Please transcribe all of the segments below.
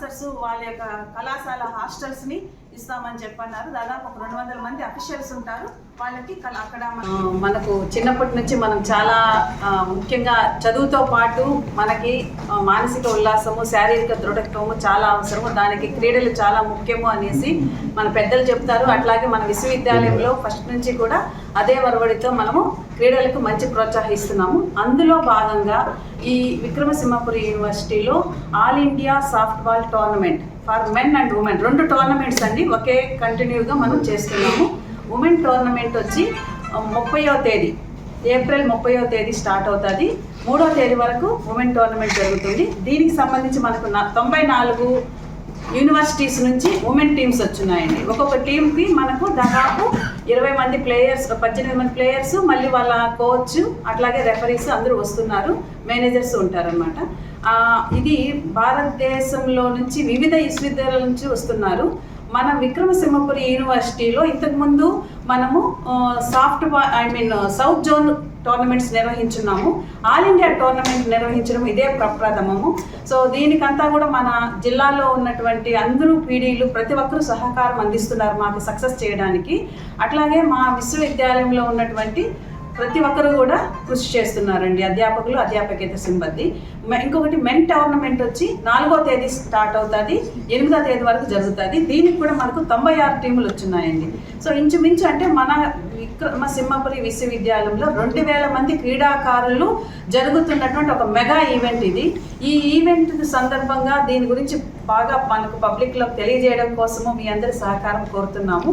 Plus వాళ్ళ యొక్క కళాశాల హాస్టల్స్ని ఇస్తామని చెప్పన్నారు. దాదాపు ఒక రెండు వందల మంది అఫీషియల్స్ ఉంటారు. వాళ్ళకి అక్కడ మన- మనకు చిన్నప్పటి నుంచి మనం చాలా ముఖ్యంగా చదువుతో పాటు మనకి మానసిక ఉల్లాసము శారీరక దృఢత్వము చాలా అవసరము. దానికి క్రీడలు చాలా ముఖ్యము అనేసి మన పెద్దలు చెప్తారు. అట్లాగే మన విశ్వవిద్యాలయంలో ఫస్ట్ నుంచి కూడా అదే వరవడితో మనము క్రీడలకు మంచి ప్రోత్సహిస్తున్నాము. అందులో భాగంగా ఈ విక్రమసింహపురి యూనివర్సిటీలో all India softball tournament for men and women. రెండు టోర్నమెంట్స్ అండి. ఒకే కంటిన్యూగా మనం చేస్తున్నాము. ఉమెన్ టోర్నమెంట్ వచ్చి ముప్పైవ తేదీ. ఏప్రిల్ ముప్పైవ తేదీ స్టార్ట్ అవుతుంది. మూడో తేదీ వరకు ఉమెన్ టోర్నమెంట్ జరుగుతుంది. దీనికి సంబంధించి మనకు తొంభై నాలుగు యూనివర్సిటీస్ నుంచి ఉమెన్ టీమ్స్ వచ్చినాయండి. ఒక్కొక్క టీంకి మనకు దాదాపు ఇరవై మంది ప్లేయర్స్ పద్దెనిమిది మంది ప్లేయర్స్ మళ్ళీ వాళ్ళ కోచ్ అట్లాగే రెఫరీస్ అందరూ వస్తున్నారు. మేనేజర్స్ ఉంటారనమాట ఇది భారతదేశంలో నుంచి వివిధ విశ్వవిద్యాలయాల నుంచి వస్తున్నారు. మన విక్రమసింహపురి యూనివర్సిటీలో ఇంతకుముందు మనము soft I mean south zone tournaments నిర్వహించున్నాము. All India tournament నిర్వహించడం ఇదే ప్రప్రథమము. సో దీనికంతా కూడా మన జిల్లాలో ఉన్నటువంటి అందరూ పీడీలు ప్రతి ఒక్కరూ సహకారం అందిస్తున్నారు మాకు సక్సెస్ చేయడానికి. అట్లాగే మా విశ్వవిద్యాలయంలో ఉన్నటువంటి ప్రతి ఒక్కరు కూడా కృషి చేస్తున్నారండి అధ్యాపకులు అధ్యాపకేత సిబ్బంది. ఇంకొకటి మెన్ టోర్నమెంట్ వచ్చి నాలుగో తేదీ స్టార్ట్ అవుతుంది ఎనిమిదో తేదీ వరకు జరుగుతుంది. దీనికి కూడా మనకు తొంభై ఆరు టీములు వచ్చినాయండి. సో ఇంచుమించు అంటే మన విక్రమ సింహపురి విశ్వవిద్యాలయంలో రెండు వేల మంది క్రీడాకారులు జరుగుతున్నటువంటి ఒక మెగా ఈవెంట్ ఇది. ఈ ఈవెంట్ సందర్భంగా దీని గురించి బాగా మనకు పబ్లిక్లో తెలియజేయడం కోసము మీ అందరి సహకారం కోరుతున్నాము.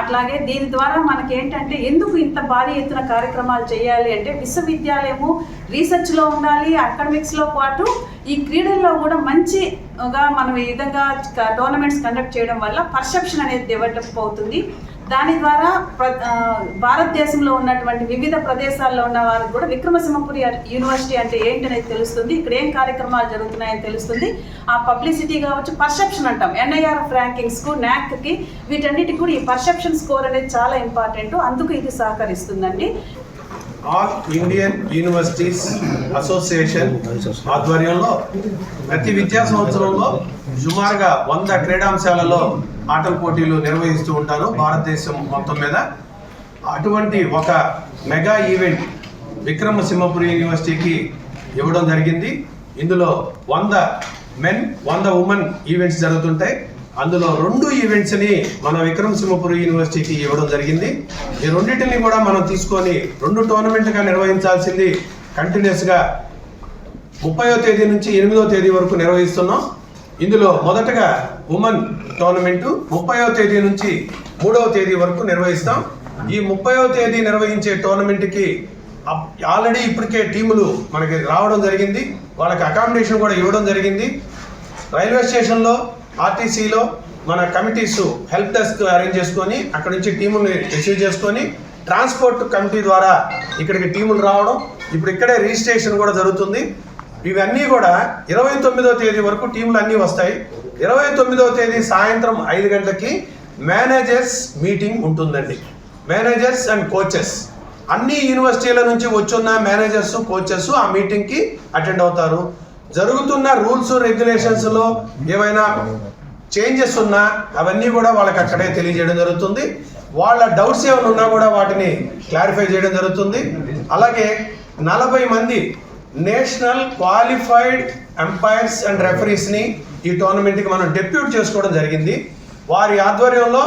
అట్లాగే దీని ద్వారా మనకి ఏంటంటే ఎందుకు ఇంత భారీ ఎత్తున కార్యక్రమాలు చేయాలి అంటే విశ్వవిద్యాలయము రీసెర్చ్లో ఉండాలి అకాడమిక్స్ అకాడమిక్స్లో పాటు ఈ క్రీడల్లో కూడా మంచిగా మనం ఈ విధంగా టోర్నమెంట్స్ కండక్ట్ చేయడం వల్ల పర్సెప్షన్ అనేది డెవలప్ అవుతుంది. దాని ద్వారా ప్ర- భారతదేశంలో ఉన్నటువంటి వివిధ ప్రదేశాల్లో ఉన్న వారికి కూడా విక్రమసింహపురి యూనివర్సిటీ అంటే ఏంటనేది తెలుస్తుంది. ఇక్కడ ఏం కార్యక్రమాలు జరుగుతున్నాయని తెలుస్తుంది. ఆ పబ్లిసిటీ కావచ్చు పర్సెప్షన్ అంటాం. ఎన్ఐఆర్ఎఫ్ ర్యాంకింగ్స్కు న్యాక్కి వీటన్నిటికి కూడా ఈ పర్సెప్షన్ స్కోర్ అనేది చాలా ఇంపార్టెంట్. అందుకు ఇది సహకరిస్తుందండి. ఆల్ ఇండియన్ యూనివర్సిటీస్ అసోసియేషన్ ఆధ్వర్యంలో ప్రతి విద్యా సంవత్సరంలో సుమారుగా వంద క్రీడాంశాలలో ఆటల పోటీలు నిర్వహిస్తూ ఉంటారు భారతదేశం మొత్తం మీద. అటువంటి ఒక మెగా ఈవెంట్ విక్రమసింహపురి యూనివర్సిటీకి ఇవ్వడం జరిగింది. ఇందులో వంద మెన్ వంద ఉమెన్ ఈవెంట్స్ జరుగుతుంటాయి. అందులో రెండు ఈవెంట్స్ని మన విక్రమసింహపురి యూనివర్సిటీకి ఇవ్వడం జరిగింది. ఈ రెండింటిని కూడా మనం తీసుకొని రెండు టోర్నమెంట్గా నిర్వహించాల్సింది కంటిన్యూస్గా ముప్పయో తేదీ నుంచి ఎనిమిదో తేదీ వరకు నిర్వహిస్తున్నాం. ఇందులో మొదటగా ఉమెన్ టోర్నమెంటు ముప్పయో తేదీ నుంచి మూడవ తేదీ వరకు నిర్వహిస్తాం. ఈ ముప్పయో తేదీ నిర్వహించే టోర్నమెంట్కి ఆల్రెడీ ఇప్పటికే టీములు మనకి రావడం జరిగింది. వాళ్ళకి అకామిడేషన్ కూడా ఇవ్వడం జరిగింది. రైల్వే స్టేషన్లో ఆర్టీసీలో మన కమిటీస్ హెల్ప్ డెస్క్ అరేంజ్ చేసుకొని అక్కడ నుంచి టీముల్ని రిసీవ్ చేసుకొని ట్రాన్స్పోర్ట్ కమిటీ ద్వారా ఇక్కడికి టీములు రావడం ఇప్పుడు ఇక్కడే రిజిస్ట్రేషన్ కూడా జరుగుతుంది. ఇవన్నీ కూడా ఇరవై తొమ్మిదో తేదీ వరకు టీములు అన్నీ వస్తాయి. ఇరవై తొమ్మిదో తేదీ సాయంత్రం ఐదు గంటలకి మేనేజర్స్ మీటింగ్ ఉంటుందండి. Managers and coaches. అన్ని యూనివర్సిటీల నుంచి వచ్చున్న మేనేజర్స్ కోచెస్ ఆ మీటింగ్కి అటెండ్ అవుతారు. జరుగుతున్న రూల్స్ రెగ్యులేషన్స్లో ఏమైనా చేంజెస్ ఉన్నా అవన్నీ కూడా వాళ్ళకి అక్కడే తెలియజేయడం జరుగుతుంది. వాళ్ళ డౌట్స్ ఏమైనా ఉన్నా కూడా వాటిని క్లారిఫై చేయడం జరుగుతుంది. అలాగే నలభై మంది నేషనల్ క్వాలిఫైడ్ ఎంపైర్స్ అండ్ రెఫరీస్ని ఈ టోర్నమెంట్కి మనం డెప్యూట్ చేసుకోవడం జరిగింది. వారి ఆధ్వర్యంలో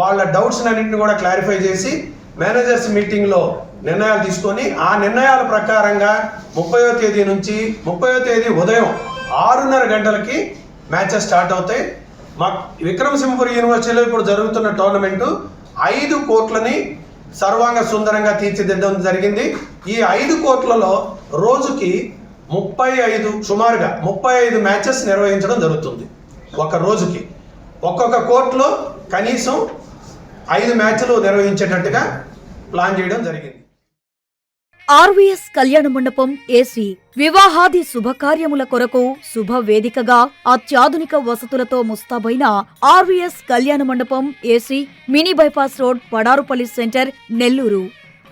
వాళ్ళ డౌట్స్ అన్నింటిని కూడా క్లారిఫై చేసి మేనేజర్స్ మీటింగ్లో నిర్ణయాలు తీసుకొని ఆ నిర్ణయాల ప్రకారంగా ముప్పయో తేదీ నుంచి ముప్పయో తేదీ ఉదయం ఆరున్నర గంటలకి మ్యాచెస్ స్టార్ట్ అవుతాయి. మా విక్రమసింహపురి యూనివర్సిటీలో ఇప్పుడు జరుగుతున్న టోర్నమెంటు ఐదు కోట్లని సర్వాంగ సుందరంగా తీర్చిదిద్దడం జరిగింది. ఈ ఐదు కోట్లలో రోజుకి ముప్పై ఐదు సుమారుగా ముప్పై ఐదు మ్యాచెస్ నిర్వహించడం జరుగుతుంది. ఒక రోజుకి ఒక్కొక్క కోర్టులో కనీసం ఐదు మ్యాచ్లు నిర్వహించేటట్టుగా ప్లాన్ చేయడం జరిగింది. ఆర్వీఎస్ కళ్యాణ మండపం ఏసీ వివాహాది శుభకార్యముల కొరకు శుభ వేదికగా అత్యాధునిక వసతులతో ముస్తాబైన RVS Kalyana Mandapam AC mini bypass road Padarupalli centre Nellore.